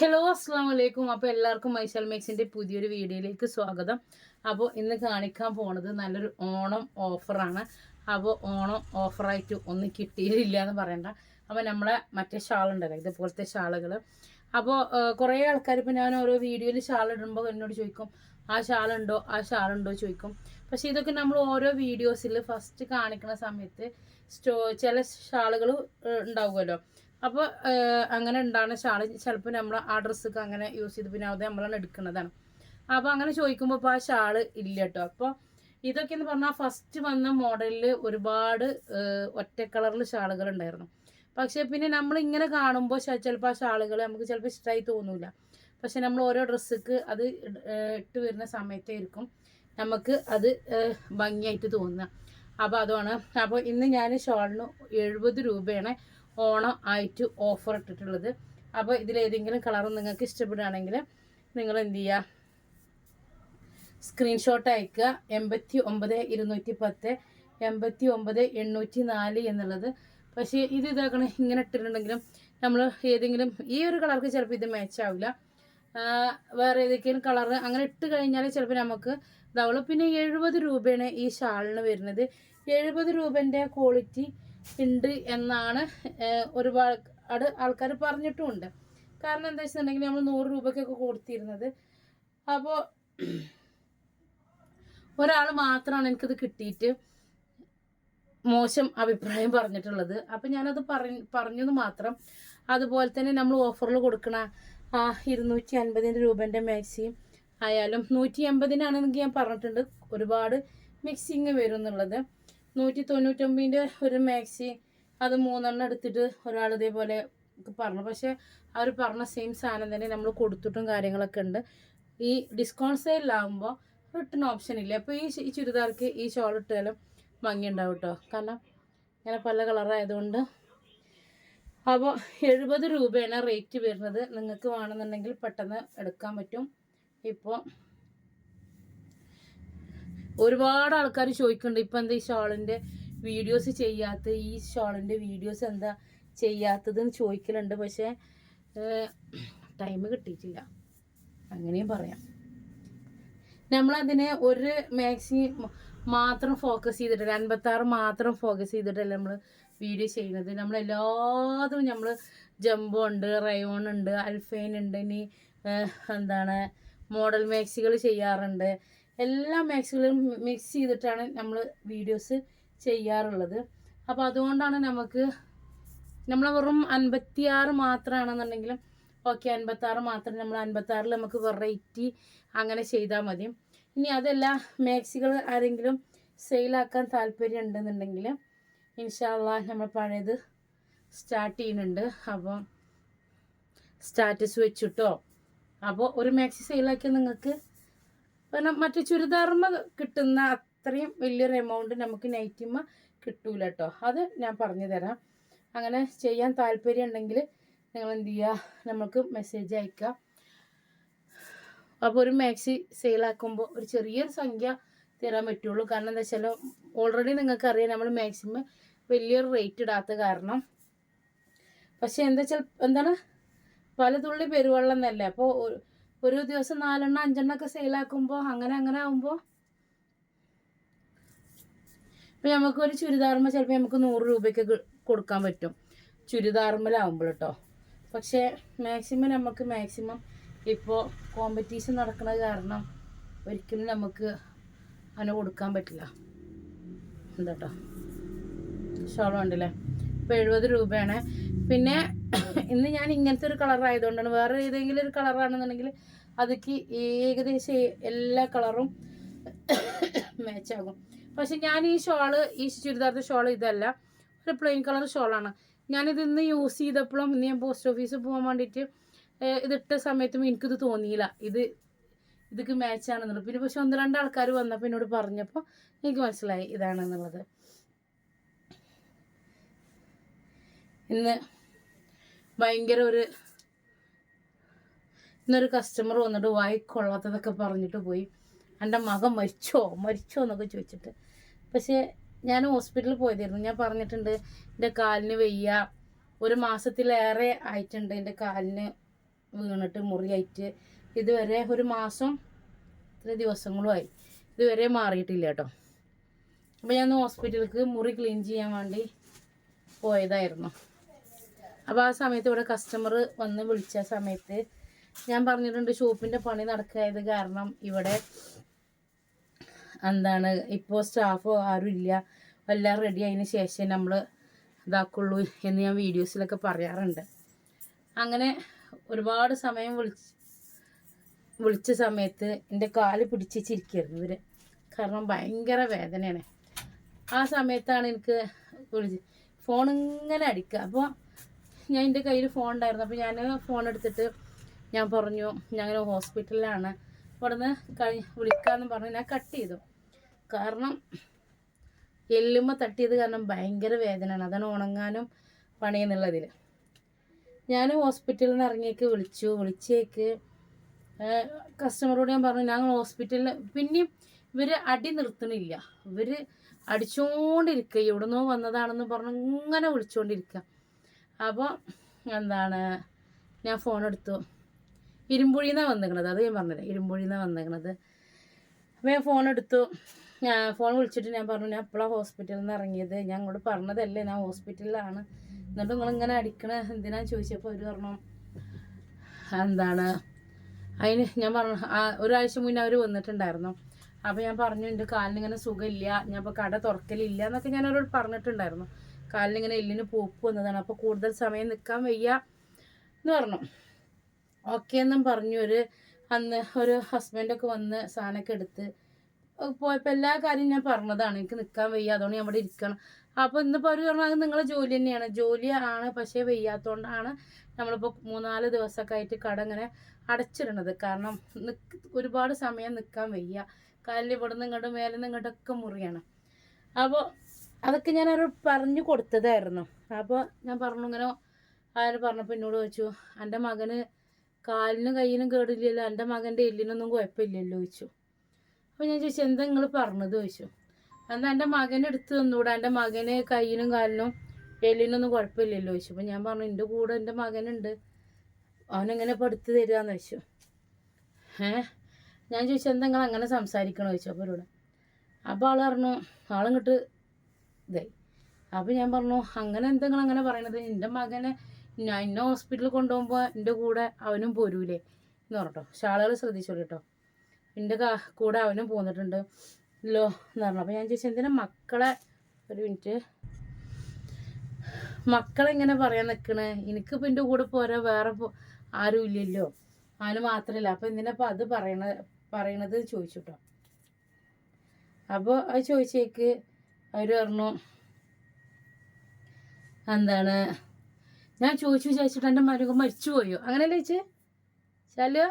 Hello അസ്സാം വലൈക്കും അപ്പോൾ എല്ലാവർക്കും മൈസൽ മേക്സിന്റെ പുതിയൊരു വീഡിയോയിലേക്ക് സ്വാഗതം. അപ്പോൾ ഇന്ന് കാണിക്കാൻ പോണത് നല്ലൊരു ഓണം ഓഫറാണ്. അപ്പോൾ ഓണം ഓഫറായിട്ട് ഒന്നും കിട്ടിയില്ല എന്ന് പറയണ്ട. അപ്പോൾ നമ്മളെ മറ്റേ ഷാളുണ്ടല്ലോ ഇതുപോലത്തെ ഷാളുകൾ അപ്പോൾ കുറേ ആൾക്കാർ ഇപ്പോൾ ഞാൻ ഓരോ വീഡിയോയിൽ ഷാൾ ഇടുമ്പോൾ എന്നോട് ചോദിക്കും ആ ഷാളുണ്ടോ? ആ ഷാളുണ്ടോ? ചോദിക്കും. പക്ഷേ ഇതൊക്കെ നമ്മൾ ഓരോ വീഡിയോസിൽ ഫസ്റ്റ് കാണിക്കുന്ന സമയത്ത് സ്റ്റോ ചില ഷാളുകൾ ഉണ്ടാവുമല്ലോ. അപ്പോൾ അങ്ങനെ ഉണ്ടാകുന്ന ഷാൾ ചിലപ്പോൾ നമ്മൾ ആ ഡ്രസ്സൊക്കെ അങ്ങനെ യൂസ് ചെയ്ത് പിന്നെ അത് നമ്മളാണ് എടുക്കുന്നതാണ് അപ്പോൾ അങ്ങനെ ചോദിക്കുമ്പോൾ ഇപ്പോൾ ആ ഷാൾ ഇല്ല കേട്ടോ അപ്പോൾ ഇതൊക്കെ എന്ന് പറഞ്ഞാൽ ഫസ്റ്റ് വന്ന മോഡലിൽ ഒരുപാട് ഒറ്റ കളറിൽ ഷാളുകൾ ഉണ്ടായിരുന്നു. പക്ഷേ പിന്നെ നമ്മൾ ഇങ്ങനെ കാണുമ്പോൾ ചിലപ്പോൾ ആ ഷാളുകൾ നമുക്ക് ചിലപ്പോൾ ഇഷ്ടമായി തോന്നൂല. പക്ഷെ നമ്മൾ ഓരോ ഡ്രസ്സക്ക് അത് ഇട്ട് വരുന്ന സമയത്തായിരിക്കും നമുക്ക് അത് ഭംഗിയായിട്ട് തോന്നുക. അപ്പോൾ അതുമാണ് അപ്പോൾ ഇന്ന് ഞാൻ ഷോളിന് എഴുപത് രൂപയാണ് ഓണം ആയിട്ട് ഓഫർ ഇട്ടിട്ടുള്ളത്. അപ്പോൾ ഇതിലേതെങ്കിലും കളർ നിങ്ങൾക്ക് ഇഷ്ടപ്പെടുകയാണെങ്കിൽ നിങ്ങൾ എന്ത് ചെയ്യുക? സ്ക്രീൻഷോട്ട് അയക്കുക. എൺപത്തി ഒമ്പത് ഇരുന്നൂറ്റി പത്ത് എൺപത്തി ഒമ്പത് എണ്ണൂറ്റി നാല് എന്നുള്ളത്. പക്ഷേ ഇത് ഇതാക്കണ ഇങ്ങനെ ഇട്ടിട്ടുണ്ടെങ്കിലും നമ്മൾ ഏതെങ്കിലും ഈ ഒരു കളർക്ക് ചിലപ്പോൾ ഇത് മാച്ച് ആവില്ല. വേറെ ഏതൊക്കെയും കളർ അങ്ങനെ ഇട്ട് കഴിഞ്ഞാൽ ചിലപ്പോൾ നമുക്ക് ഇതാവുള്ളൂ. പിന്നെ എഴുപത് രൂപയാണ് ഈ ഷാളിന് വരുന്നത്. എഴുപത് രൂപന്റെ ക്വാളിറ്റി ഉണ്ട് എന്നാണ് ഒരുപാട് ആൾക്കാർ പറഞ്ഞിട്ടുമുണ്ട്. കാരണം എന്താ വെച്ചിട്ടുണ്ടെങ്കിൽ നമ്മൾ നൂറ് രൂപയ്ക്കൊക്കെ കൊടുത്തിരുന്നത്. അപ്പോൾ ഒരാൾ മാത്രമാണ് എനിക്കത് കിട്ടിയിട്ട് മോശം അഭിപ്രായം പറഞ്ഞിട്ടുള്ളത്. അപ്പം ഞാനത് പറഞ്ഞ് പറഞ്ഞത് മാത്രം. അതുപോലെ തന്നെ നമ്മൾ ഓഫറിൽ കൊടുക്കണ ആ ഇരുന്നൂറ്റി അൻപതിന്റെ രൂപേന്റെ മാക്സി ആയാലും നൂറ്റി എൺപതിനാണെന്നെങ്കിൽ ഞാൻ പറഞ്ഞിട്ടുണ്ട്. ഒരുപാട് മിക്സിങ് വരും എന്നുള്ളത്. നൂറ്റി തൊണ്ണൂറ്റൊമ്പതിന്റെ ഒരു മാക്സി അത് മൂന്നെണ്ണം എടുത്തിട്ട് ഒരാൾ ഇതേപോലെ പറഞ്ഞു. പക്ഷേ അവർ പറഞ്ഞ സെയിം സാധനം തന്നെ നമ്മൾ കൊടുത്തിട്ടും കാര്യങ്ങളൊക്കെ ഉണ്ട്. ഈ ഡിസ്കൗണ്ട് സെയിലാകുമ്പോൾ റിട്ടേൺ ഓപ്ഷൻ ഇല്ല? അപ്പോൾ ഈ ഈ ചുരിദാർക്ക് ഈ ഷോൾ ഇട്ടാലും ഭംഗി ഉണ്ടാവും കേട്ടോ കാരണം ഇങ്ങനെ പല കളറായതുകൊണ്ട് അപ്പോൾ എഴുപത് രൂപയാണ് റേറ്റ് വരുന്നത്. നിങ്ങൾക്ക് വേണമെന്നുണ്ടെങ്കിൽ പെട്ടെന്ന് എടുക്കാൻ പറ്റും. ഇപ്പോൾ ഒരുപാട് ആൾക്കാർ ചോദിക്കുന്നുണ്ട് ഇപ്പം എന്താ ഈ ഷോളിന്റെ വീഡിയോസ് ചെയ്യാത്ത ഈ ഷോളിന്റെ വീഡിയോസ് എന്താ ചെയ്യാത്തതെന്ന് ചോദിക്കലുണ്ട് പക്ഷേ ടൈം കിട്ടിയിട്ടില്ല. അങ്ങനെയും പറയാം. നമ്മളതിനെ ഒരു മാക്സി മാത്രം ഫോക്കസ് ചെയ്തിട്ടില്ല അൻപത്താറ് മാത്രം ഫോക്കസ് ചെയ്തിട്ടല്ല നമ്മൾ വീഡിയോ ചെയ്യുന്നത്? നമ്മൾ എല്ലാതും നമ്മൾ ജംബോ ഉണ്ട് റയോൺ ഉണ്ട് അൽഫൈൻ ഉണ്ട് ഇനി എന്താണ് മോഡൽ മാക്സികൾ ചെയ്യാറുണ്ട്. എല്ലാ മാക്സുകളും മിക്സ് ചെയ്തിട്ടാണ് നമ്മൾ വീഡിയോസ് ചെയ്യാറുള്ളത്. അപ്പോൾ അതുകൊണ്ടാണ് നമുക്ക് നമ്മൾ വെറും അൻപത്തിയാറ് മാത്രമാണെന്നുണ്ടെങ്കിലും ഓക്കെ അൻപത്താറ് മാത്രം നമ്മൾ അൻപത്താറിൽ നമുക്ക് വെറൈറ്റി അങ്ങനെ ചെയ്താൽ മതി. ഇനി അതല്ല മാക്സികൾ ആരെങ്കിലും സെയിലാക്കാൻ താല്പര്യം ഉണ്ടെന്നുണ്ടെങ്കിൽ ഇൻഷാല്ല നമ്മൾ പഴയത് സ്റ്റാർട്ട് ചെയ്യുന്നുണ്ട്. അപ്പം സ്റ്റാറ്റസ് വെച്ചിട്ടോ. അപ്പോൾ ഒരു മാക്സി സെയിലാക്കിയാൽ നിങ്ങൾക്ക് കാരണം മറ്റേ ചുരിദാർമ കിട്ടുന്ന അത്രയും വലിയൊരു എമൗണ്ട് നമുക്ക് നൈറ്റിമ്മ കിട്ടൂല കേട്ടോ അത് ഞാൻ പറഞ്ഞു തരാം അങ്ങനെ ചെയ്യാൻ താല്പര്യം ഉണ്ടെങ്കിൽ നിങ്ങൾ എന്ത് ചെയ്യുക നമുക്ക് മെസ്സേജ് അയക്കുക അപ്പോൾ ഒരു മാക്സി സെയിലാക്കുമ്പോൾ ഒരു ചെറിയൊരു സംഖ്യ തരാൻ പറ്റുള്ളൂ. കാരണം എന്താ വെച്ചാൽ ഓൾറെഡി നിങ്ങൾക്കറിയാം നമ്മൾ മാക്സിമം വലിയൊരു റേറ്റ് ഇടാത്ത കാരണം. പക്ഷെ എന്താ വെച്ചാൽ എന്താണ്? പല തുള്ളി പെരുവെള്ളം എന്നല്ലേ? അപ്പോൾ ഒരു- ദിവസം നാലെണ്ണം അഞ്ചെണ്ണം ഒക്കെ സെയിലാക്കുമ്പോൾ അങ്ങനെ അങ്ങനെ ആകുമ്പോൾ ഇപ്പം നമുക്ക് ഒരു ചുരിദാറുമ്പോൾ ചിലപ്പോൾ നമുക്ക് നൂറ് രൂപയ്ക്ക് കൊടുക്കാൻ പറ്റും. ചുരിദാറുമ്മലാവുമ്പോൾ കേട്ടോ പക്ഷേ മാക്സിമം നമുക്ക് മാക്സിമം ഇപ്പോൾ കോമ്പറ്റീഷൻ നടക്കുന്നത് കാരണം ഒരിക്കലും നമുക്ക് അങ്ങനെ കൊടുക്കാൻ പറ്റില്ല. എന്താട്ടോ ഷോളം ഉണ്ടല്ലേ ഇപ്പോൾ എഴുപത് രൂപയാണ്. പിന്നെ ഇന്ന് ഞാൻ ഇങ്ങനത്തെ ഒരു കളർ ആയതുകൊണ്ടാണ്. വേറെ ഏതെങ്കിലും ഒരു കളറാണെന്നുണ്ടെങ്കിൽ അതൊക്കെ ഏകദേശം എല്ലാ കളറും മാച്ചാകും പക്ഷെ ഞാൻ ഈ ഷോൾ ഈ ചുരിദാറിന്റെ ഷോൾ ഇതല്ല. ഒരു പ്ലെയിൻ കളർ ഷോളാണ് ഞാനിത് ഇന്ന് യൂസ് ചെയ്തപ്പോഴും ഇന്ന് ഞാൻ പോസ്റ്റ് ഓഫീസിൽ പോകാൻ വേണ്ടിയിട്ട് ഇതിട്ട സമയത്തും എനിക്കിത് തോന്നിയില്ല. ഇത് ഇതൊക്കെ മാച്ചാണെന്നുള്ളത് പിന്നെ പക്ഷെ ഒന്ന് രണ്ട് ആൾക്കാർ വന്നപ്പോൾ എന്നോട് പറഞ്ഞപ്പോൾ എനിക്ക് മനസ്സിലായി ഇതാണെന്നുള്ളത്. ഇന്ന് ഭയങ്കര ഒരു ഇന്നൊരു കസ്റ്റമർ വന്നിട്ട് വായിക്കൊള്ളാത്തതൊക്കെ പറഞ്ഞിട്ട് പോയി. എന്റെ മകൻ മരിച്ചോ? മരിച്ചോ എന്നൊക്കെ ചോദിച്ചിട്ട്. പക്ഷേ ഞാൻ ഹോസ്പിറ്റലിൽ പോയതായിരുന്നു. ഞാൻ പറഞ്ഞിട്ടുണ്ട് എന്റെ കാലിന് വയ്യ. ഒരു മാസത്തിലേറെ ആയിട്ടുണ്ട് എന്റെ കാലിന് വീണിട്ട് മുറിയായിട്ട്. ഇതുവരെ ഒരു മാസം ഇത്ര ദിവസങ്ങളുമായി ഇതുവരെ മാറിയിട്ടില്ല കേട്ടോ. അപ്പോൾ ഞാൻ ഹോസ്പിറ്റലിലേക്ക് മുറി ക്ലീൻ ചെയ്യാൻ വേണ്ടി പോയതായിരുന്നു. അപ്പോൾ ആ സമയത്ത് ഇവിടെ കസ്റ്റമർ വന്ന് വിളിച്ച സമയത്ത് ഞാൻ പറഞ്ഞിട്ടുണ്ട് ഷോപ്പിന്റെ പണി നടക്കായത് കാരണം ഇവിടെ എന്താണ് ഇപ്പോൾ സ്റ്റാഫോ ആരും ഇല്ല. എല്ലാം റെഡി ആയതിനു ശേഷം നമ്മൾ ഇതാക്കുള്ളൂ എന്ന് ഞാൻ വീഡിയോസിലൊക്കെ പറയാറുണ്ട്. അങ്ങനെ ഒരുപാട് സമയം വിളിച്ച് വിളിച്ച സമയത്ത് എന്റെ കാൽ പിടിച്ച് ചിരിക്കായിരുന്നു ഇവർ കാരണം ഭയങ്കര വേദനയാണ്. ആ സമയത്താണ് എനിക്ക് വിളിച്ച് ഫോൺ ഇങ്ങനെ അടിക്കുക. അപ്പോൾ ഞാൻ എന്റെ കയ്യിൽ ഫോൺ ഉണ്ടായിരുന്നു. അപ്പോൾ ഞാൻ ഫോൺ എടുത്തിട്ട് ഞാൻ പറഞ്ഞു ഞാൻ ഹോസ്പിറ്റലിലാണ് ഇവിടുന്ന് കഴി വിളിക്കാമെന്ന് പറഞ്ഞു ഞാൻ കട്ട് ചെയ്തു. കാരണം എല്ലുമ്മ തട്ടിയത് കാരണം ഭയങ്കര വേദനയാണ്. അതാണ് ഉണങ്ങാനും പണിയെന്നുള്ളതിൽ. ഞാൻ ഹോസ്പിറ്റലിൽ നിന്ന് ഇറങ്ങിയേക്ക് വിളിച്ചു. വിളിച്ചേക്ക് കസ്റ്റമറോട് ഞാൻ പറഞ്ഞു ഞങ്ങൾ ഹോസ്പിറ്റലിൽ പിന്നെയും ഇവർ അടി നിർത്തണില്ല. ഇവർ അടിച്ചുകൊണ്ടിരിക്കുക എവിടുന്നോ വന്നതാണെന്ന് പറഞ്ഞു ഇങ്ങനെ വിളിച്ചുകൊണ്ടിരിക്കുക അപ്പോൾ എന്താണ്? ഞാൻ ഫോൺ എടുത്തു. ഇരുമ്പുഴിയിൽ നിന്നാണ് വന്നിരിക്കണത് അത് ഞാൻ പറഞ്ഞത് ഇരുമ്പുഴിയിൽ നിന്നാണ് വന്നിരിക്കണത് അപ്പോൾ ഞാൻ ഫോൺ എടുത്തു. ഞാൻ ഫോൺ വിളിച്ചിട്ട് ഞാൻ പറഞ്ഞു ഞാൻ എപ്പോഴാണ് ഹോസ്പിറ്റലിൽ നിന്ന് ഇറങ്ങിയത്? ഞാൻ അങ്ങോട്ട് പറഞ്ഞതല്ലേ ഞാൻ ഹോസ്പിറ്റലിലാണ് എന്നിട്ട് നിങ്ങളിങ്ങനെ അടിക്കണ എന്തിനാന്ന് ചോദിച്ചപ്പോൾ അവർ പറഞ്ഞു എന്താണ്? അതിന് ഞാൻ പറഞ്ഞു ഒരാഴ്ച മുന്നേ അവർ വന്നിട്ടുണ്ടായിരുന്നു. അപ്പോൾ ഞാൻ പറഞ്ഞു എന്റെ കാലിനിങ്ങനെ സുഖമില്ല. ഞാൻ ഇപ്പോൾ കട തുറക്കലില്ല എന്നൊക്കെ ഞാൻ അവരോട് പറഞ്ഞിട്ടുണ്ടായിരുന്നു. കാലിനിങ്ങനെ എല്ലിന് പോപ്പ് വന്നതാണ്. അപ്പോൾ കൂടുതൽ സമയം നിൽക്കാൻ വയ്യ എന്ന് പറഞ്ഞു. ഓക്കെ എന്നും പറഞ്ഞു ഒരു അന്ന് ഒരു ഹസ്ബൻഡൊക്കെ വന്ന് സാധനമൊക്കെ എടുത്ത്. പോയപ്പോൾ എല്ലാ കാര്യവും ഞാൻ പറഞ്ഞതാണ്. എനിക്ക് നിൽക്കാൻ വയ്യ അതുകൊണ്ട് ഞാൻ ഇവിടെ ഇരിക്കണം. അപ്പോൾ ഇന്നിപ്പോൾ അവർ പറഞ്ഞാൽ അത് നിങ്ങളെ ജോലി തന്നെയാണ്. ജോലി ആണ് പക്ഷേ വയ്യാത്തതുകൊണ്ടാണ് നമ്മളിപ്പോൾ മൂന്നാൽ ദിവസമൊക്കെ ആയിട്ട് കട ഇങ്ങനെ അടച്ചിടണത്. കാരണം ഒരുപാട് സമയം നിൽക്കാൻ വയ്യ. കാലിൽ ഇവിടെ നിന്ന് ഇങ്ങോട്ട് മേലെ നിന്ന് ഇങ്ങോട്ടൊക്കെ മുറിയാണ്. അപ്പോൾ അതൊക്കെ ഞാൻ അവർ പറഞ്ഞു കൊടുത്തതായിരുന്നു. അപ്പോൾ ഞാൻ പറഞ്ഞു ഇങ്ങനെ അയാൾ പറഞ്ഞപ്പോൾ എന്നോട് ചോദിച്ചു എന്റെ മകന് കാലിനും കയ്യിനും കേടില്ലല്ലോ എന്റെ മകന്റെ എല്ലിനൊന്നും കുഴപ്പമില്ലല്ലോ ചോദിച്ചു. അപ്പോൾ ഞാൻ ചോദിച്ചു എന്താ നിങ്ങൾ പറഞ്ഞത്? ചോദിച്ചു. എന്നാൽ എന്റെ മകനെ എടുത്ത് തന്നൂടെ എന്റെ മകന് കയ്യിനും കാലിനും എല്ലിനൊന്നും കുഴപ്പമില്ലല്ലോ ചോദിച്ചു. അപ്പോൾ ഞാൻ പറഞ്ഞു എന്റെ കൂടെ എന്റെ മകനുണ്ട് അവനെങ്ങനെ ഇപ്പോൾ എടുത്ത് തരികയെന്ന് ചോദിച്ചു. ഏ? ഞാൻ ചോദിച്ചു എന്താ നിങ്ങൾ അങ്ങനെ സംസാരിക്കണോ? ചോദിച്ചു. അപ്പോൾ അവരോട് അപ്പോൾ ആൾ പറഞ്ഞു ആളിങ്ങോട്ട് ഇതായി. അപ്പോൾ ഞാൻ പറഞ്ഞു അങ്ങനെ എന്തെങ്കിലും അങ്ങനെ പറയണത് എന്റെ മകനെ ഞാൻ എന്നെ ഹോസ്പിറ്റലിൽ കൊണ്ടുപോകുമ്പോൾ എന്റെ കൂടെ അവനും പോരൂലേ? എന്ന് പറഞ്ഞോ ശാളകൾ ശ്രദ്ധിച്ചോളൂ കേട്ടോ എന്റെ കൂടെ അവനും പോന്നിട്ടുണ്ട്. ലോ എന്ന് പറഞ്ഞു. അപ്പോൾ ഞാൻ ചോദിച്ചു എന്തിനാ മക്കളെ ഒരു മിനിറ്റ് മക്കളെ ഇങ്ങനെ പറയാൻ നിൽക്കണേ എനിക്കിപ്പോൾ എന്റെ കൂടെ പോരാ വേറെ ആരും ഇല്ലല്ലോ. അവന് മാത്രമല്ല അപ്പോൾ എന്തിനാപ്പോൾ അത് പറയണ പറയണത്? ചോദിച്ചു കേട്ടോ അപ്പോൾ അത് ചോദിച്ചേക്ക് അവർ പറഞ്ഞു എന്താണ്? ഞാൻ ചോദിച്ചു വിചാരിച്ചിട്ട് എന്റെ മകൻ മരിച്ചു പോയോ അങ്ങനെയല്ലേ ചേച്ചി? ശാലു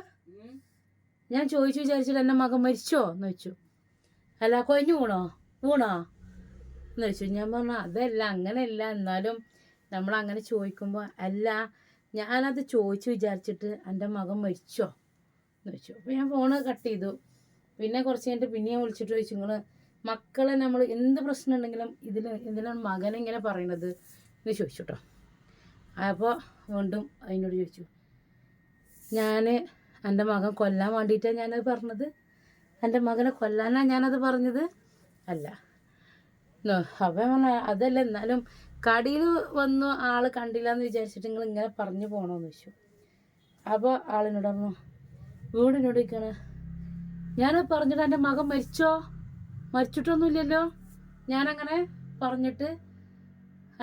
ഞാൻ ചോദിച്ചു വിചാരിച്ചിട്ട് എന്റെ മകൻ മരിച്ചോ എന്ന് വെച്ചു അല്ല കൊഞ്ഞു വീണോ? വീണോ? എന്ന് വെച്ചു ഞാൻ പറഞ്ഞു അതല്ല അങ്ങനെയല്ല. എന്നാലും നമ്മൾ അങ്ങനെ ചോദിക്കുമ്പോൾ അല്ല ഞാനത് ചോദിച്ചു വിചാരിച്ചിട്ട് എന്റെ മകൻ മരിച്ചോ? എന്ന് വെച്ചു അപ്പോൾ ഞാൻ ഫോണ് കട്ട് ചെയ്തു. പിന്നെ കുറച്ച് കഴിഞ്ഞിട്ട് പിന്നെ വിളിച്ചിട്ട് ചോദിച്ചു നിങ്ങൾ മക്കളെ നമ്മൾ എന്ത് പ്രശ്നം ഉണ്ടെങ്കിലും ഇതിൽ എന്തിനാണ് ഇങ്ങനെ പറയണത് എന്ന് ചോദിച്ചു കേട്ടോ അപ്പോൾ വീണ്ടും അതിനോട് ചോദിച്ചു. ഞാൻ എന്റെ മകൻ കൊല്ലാൻ വേണ്ടിയിട്ടാണ് ഞാനത് പറഞ്ഞത്? എന്റെ മകനെ കൊല്ലാനാണ് ഞാനത് പറഞ്ഞത്? അല്ല. അവൻ പറഞ്ഞ അതല്ല എന്നാലും കടിയിൽ വന്നു ആൾ കണ്ടില്ല എന്ന് വിചാരിച്ചിട്ട് നിങ്ങൾ ഇങ്ങനെ പറഞ്ഞു പോകണമെന്ന് ചോദിച്ചു. അപ്പോൾ ആളിനോട് പറഞ്ഞു വീടിനോട് ഇരിക്കണ ഞാൻ പറഞ്ഞിട്ട് എന്റെ മകൻ മരിച്ചോ? മരിച്ചിട്ടൊന്നുമില്ലല്ലോ. ഞാനങ്ങനെ പറഞ്ഞിട്ട്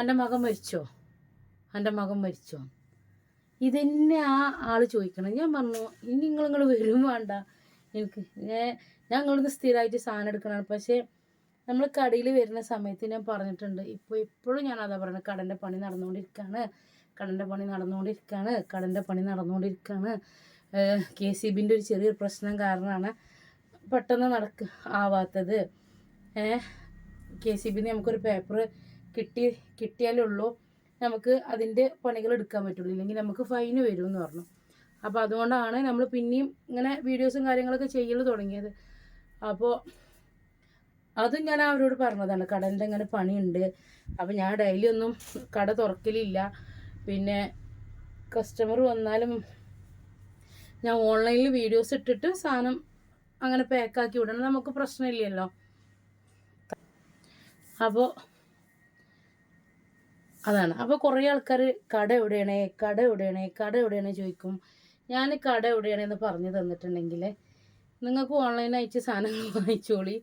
എന്റെ മകൻ മരിച്ചോ? എന്റെ മകൻ മരിച്ചോ? ഇതന്നെ ആ ആൾ ചോദിക്കണം. ഞാൻ പറഞ്ഞു ഇനി നിങ്ങൾ നിങ്ങൾ വരും വേണ്ട. എനിക്ക് ഞാൻ ഇങ്ങോട്ട് സ്ഥിരമായിട്ട് സാധനം എടുക്കണം പക്ഷേ നമ്മൾ കടയിൽ വരുന്ന സമയത്ത് ഞാൻ പറഞ്ഞിട്ടുണ്ട് ഇപ്പോൾ ഇപ്പോഴും ഞാൻ അതാ പറയുന്നത് കടന്റെ പണി നടന്നുകൊണ്ടിരിക്കുകയാണ് കടന്റെ പണി നടന്നുകൊണ്ടിരിക്കുകയാണ് കടന്റെ പണി നടന്നുകൊണ്ടിരിക്കുകയാണ് കെ സി ബിന്റെ ഒരു ചെറിയൊരു പ്രശ്നം കാരണമാണ് പെട്ടെന്ന് നടക്ക ആവാത്തത്. കെ സി ബിന്ന് നമുക്കൊരു പേപ്പർ കിട്ടി കിട്ടിയാലേ ഉള്ളൂ. നമുക്ക് അതിന്റെ പണികൾ എടുക്കാൻ പറ്റുള്ളൂ. ഇല്ലെങ്കിൽ നമുക്ക് ഫൈന് വരും എന്ന് പറഞ്ഞു. അപ്പോൾ അതുകൊണ്ടാണ് നമ്മൾ പിന്നെയും ഇങ്ങനെ വീഡിയോസും കാര്യങ്ങളൊക്കെ ചെയ്യൽ തുടങ്ങിയത്. അപ്പോൾ അതും ഞാൻ അവരോട് പറഞ്ഞതാണ്. കടന്റെ ഇങ്ങനെ പണിയുണ്ട്. അപ്പോൾ ഞാൻ ഡെയിലി ഒന്നും കട തുറക്കലില്ല. പിന്നെ കസ്റ്റമർ വന്നാലും ഞാൻ ഓൺലൈനിൽ വീഡിയോസ് ഇട്ടിട്ട് സാധനം അങ്ങനെ പാക്കാക്കി വിടണം. നമുക്ക് പ്രശ്നമില്ലല്ലോ. അപ്പോൾ അതാണ്. അപ്പോൾ കുറേ ആൾക്കാർ കട എവിടെയാണ് കട എവിടെയാണ് കട എവിടെയാണ് ചോദിക്കും. ഞാൻ കട എവിടെയാണെന്ന് പറഞ്ഞു തന്നിട്ടുണ്ടെങ്കിൽ നിങ്ങൾക്ക് ഓൺലൈനായിട്ട് സാധനങ്ങൾ വാങ്ങിച്ചോളി.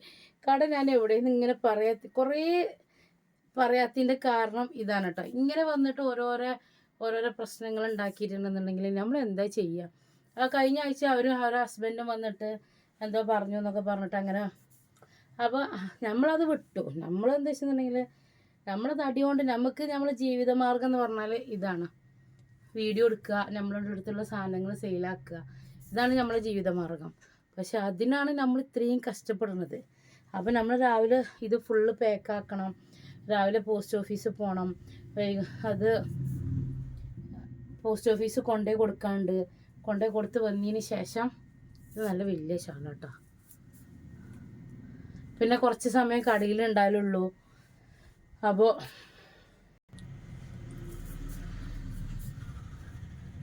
കട ഞാൻ എവിടെയെന്ന് ഇങ്ങനെ പറയാ കുറേ പറയാത്തതിന്റെ കാരണം ഇതാണ് കേട്ടോ. ഇങ്ങനെ വന്നിട്ട് ഓരോരോ ഓരോരോ പ്രശ്നങ്ങൾ ഉണ്ടാക്കിയിട്ടുണ്ടെന്നുണ്ടെങ്കിൽ നമ്മൾ എന്താ ചെയ്യുക? കഴിഞ്ഞ ആഴ്ച അവരും അവരുടെ ഹസ്ബൻഡും വന്നിട്ട് എന്തോ പറഞ്ഞു എന്നൊക്കെ പറഞ്ഞിട്ട് അങ്ങനെ അപ്പോൾ നമ്മളത് വിട്ടു. നമ്മൾ നമ്മളെന്താ വെച്ചിട്ടുണ്ടെങ്കിൽ നമ്മളെ തടി കൊണ്ട് നമുക്ക് നമ്മളെ ജീവിതമാർഗം എന്ന് പറഞ്ഞാൽ ഇതാണ്. വീഡിയോ എടുക്കുക നമ്മളുടെ അടുത്തുള്ള സാധനങ്ങൾ സെയിലാക്കുക ഇതാണ് നമ്മളെ ജീവിതമാർഗം. പക്ഷെ അതിനാണ് നമ്മൾ ഇത്രയും കഷ്ടപ്പെടുന്നത്. അപ്പോൾ നമ്മൾ രാവിലെ ഇത് ഫുള്ള് പാക്കാക്കണം രാവിലെ പോസ്റ്റ് ഓഫീസിൽ പോകണം അത് പോസ്റ്റ് ഓഫീസ് കൊണ്ടേ കൊടുക്കാണ്ട്. കൊണ്ടേ കൊടുത്ത് വന്നതിന് ശേഷം ഇത് നല്ല വലിയ ശാല കേട്ടോ. പിന്നെ കുറച്ച് സമയം കടയിൽ ഉണ്ടായാലുള്ളൂ. അപ്പോൾ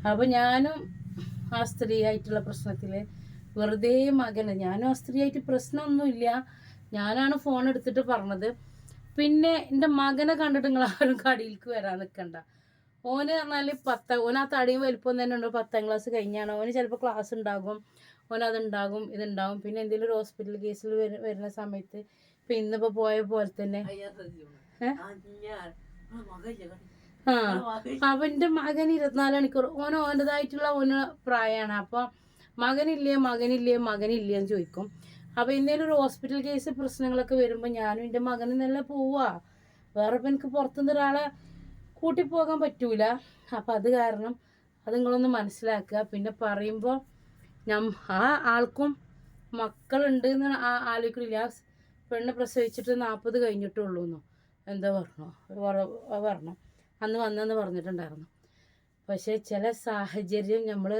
അപ്പോൾ ഞാനും ആ സ്ത്രീ ആയിട്ടുള്ള പ്രശ്നത്തിൽ വെറുതെ മകന് ഞാനും ആ സ്ത്രീ ആയിട്ട് പ്രശ്നമൊന്നുമില്ല. ഞാനാണ് ഫോൺ എടുത്തിട്ട് പറഞ്ഞത്. പിന്നെ എന്റെ മകനെ കണ്ടിട്ട് നിങ്ങൾ ആരും കടയിലേക്ക് വരാൻ നിൽക്കണ്ട ഓന് പറഞ്ഞാൽ പത്താം ഓൻ ആ തടിയും വലിപ്പം തന്നെ ഉണ്ട്. പത്താം ക്ലാസ് കഴിഞ്ഞാണ്. ഓന് ചിലപ്പോൾ ക്ലാസ് ഉണ്ടാകും. ഓൻ അതുണ്ടാകും ഇതുണ്ടാകും. പിന്നെ എന്തെങ്കിലും ഒരു ഹോസ്പിറ്റൽ കേസിൽ വരുന്ന സമയത്ത് ഇപ്പം ഇന്നിപ്പോൾ പോയ പോലെ തന്നെ? ആ അവന്റെ എന്റെ മകൻ ഇരുപത്തിനാല് മണിക്കൂർ. ഓൻ ഓന്റെതായിട്ടുള്ള ഓന് പ്രായമാണ് അപ്പോൾ മകനില്ലേ മകനില്ലേ മകനില്ലേ എന്ന് ചോദിക്കും. അപ്പോൾ എന്തെങ്കിലും ഒരു ഹോസ്പിറ്റൽ കേസ് പ്രശ്നങ്ങളൊക്കെ വരുമ്പോൾ ഞാനും എന്റെ മകനും നല്ല പോവാ. വേറെ ഇപ്പം എനിക്ക് പുറത്തുനിന്ന് ഒരാളെ കൂട്ടിപ്പോകാൻ പറ്റൂല. അപ്പം അത് കാരണം അത് നിങ്ങളൊന്ന് മനസ്സിലാക്കുക. പിന്നെ പറയുമ്പോൾ നം ആ ആൾക്കും മക്കളുണ്ട് എന്ന് ആലോചിക്കണില്ല. പെണ്ണ് പ്രസവിച്ചിട്ട് നാൽപ്പത് കഴിഞ്ഞിട്ടുള്ളൂ എന്നോ എന്താ പറഞ്ഞു? പറഞ്ഞു? അന്ന് വന്നെന്ന് പറഞ്ഞിട്ടുണ്ടായിരുന്നു. പക്ഷേ ചില സാഹചര്യം നമ്മൾ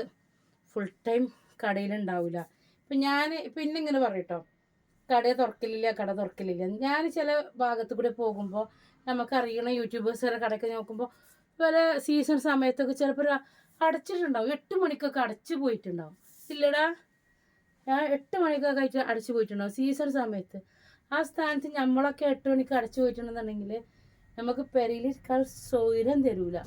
ഫുൾ ടൈം കടയിലുണ്ടാവില്ല ഇപ്പം ഞാൻ പിന്നെ ഇങ്ങനെ പറയട്ടോ. കട തുറക്കലില്ല കട തുറക്കലില്ല. ഞാൻ ചില ഭാഗത്ത് കൂടെ പോകുമ്പോൾ നമുക്കറിയണ യൂട്യൂബേഴ്സ് വരെ കടയ്ക്ക് നോക്കുമ്പോൾ പല സീസൺ സമയത്തൊക്കെ ചിലപ്പോൾ അടച്ചിട്ടുണ്ടാവും. എട്ട് മണിക്കൊക്കെ അടച്ചു പോയിട്ടുണ്ടാവും. ഇല്ലടാ. ഞാൻ എട്ട് മണിക്കൊക്കെ ആയിട്ട് അടച്ചു പോയിട്ടുണ്ടാവും സീസൺ സമയത്ത്. ആ സ്ഥാനത്ത് നമ്മളൊക്കെ എട്ട് മണിക്ക് അടച്ചു പോയിട്ടുണ്ടെന്നുണ്ടെങ്കിൽ നമുക്ക് പെരയിലിരിക്കാൻ സൗകര്യം തരൂല.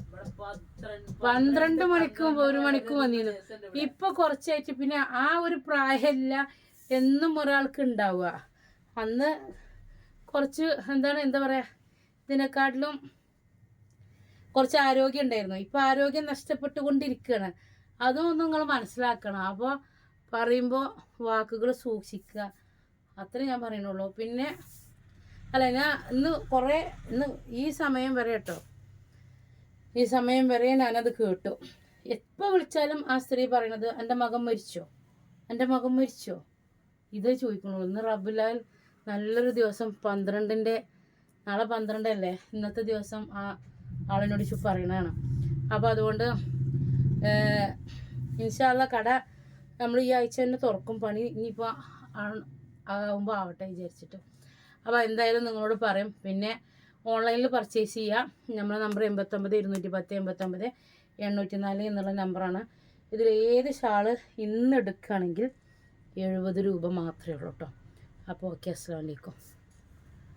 പന്ത്രണ്ട് മണിക്കും ഒരു മണിക്കും വന്നിരുന്നു ഇപ്പൊ കുറച്ചായിട്ട് പിന്നെ ആ ഒരു പ്രായമല്ല എന്നും ഒരാൾക്ക് ഉണ്ടാവുക. അന്ന് കുറച്ച് എന്താണ് എന്താ പറയാ ഇതിനെക്കാട്ടിലും കുറച്ച് ആരോഗ്യം ഉണ്ടായിരുന്നു. ഇപ്പൊ ആരോഗ്യം നഷ്ടപ്പെട്ടുകൊണ്ടിരിക്കുകയാണ്. അതും നിങ്ങൾ മനസ്സിലാക്കണം. അപ്പോൾ പറയുമ്പോൾ വാക്കുകൾ സൂക്ഷിക്കുക. അത്രേ ഞാൻ പറയുന്നുള്ളൂ. പിന്നെ അല്ല ഞാൻ ഇന്ന് കുറേ ഇന്ന് ഈ സമയം വരെ കേട്ടോ. ഈ സമയം വരെ ഞാനത് കേട്ടു. എപ്പോൾ വിളിച്ചാലും ആ സ്ത്രീ പറയണത് എന്റെ മകൻ മരിച്ചോ? എന്റെ മകൻ മരിച്ചോ? ഇതേ ചോദിക്കണുള്ളൂ. ഇന്ന് റബുലാൽ നല്ലൊരു ദിവസം പന്ത്രണ്ടിന്റെ നാളെ പന്ത്രണ്ടല്ലേ? ഇന്നത്തെ ദിവസം ആ ആളിനോട് പറയണതാണ്. അപ്പോൾ അതുകൊണ്ട് ഇൻഷാല്ല കട നമ്മൾ ഈ ആഴ്ച തന്നെ തുറക്കും പണി. ഇനിയിപ്പോൾ ആകുമ്പോൾ ആവട്ടെ വിചാരിച്ചിട്ട്. അപ്പോൾ എന്തായാലും നിങ്ങളോട് പറയും. പിന്നെ ഓൺലൈനിൽ പർച്ചേസ് ചെയ്യാം. നമ്മളെ നമ്പർ എൺപത്തൊമ്പത് ഇരുന്നൂറ്റി പത്ത് എൺപത്തൊമ്പത് എണ്ണൂറ്റി നാല് എന്നുള്ള നമ്പറാണ്. ഇതിൽ ഏത് ഷാൾ ഇന്ന് എടുക്കുകയാണെങ്കിൽ എഴുപത് രൂപ മാത്രമേ ഉള്ളൂ കേട്ടോ അപ്പോൾ ഓക്കെ അസ്സാം വലൈക്കും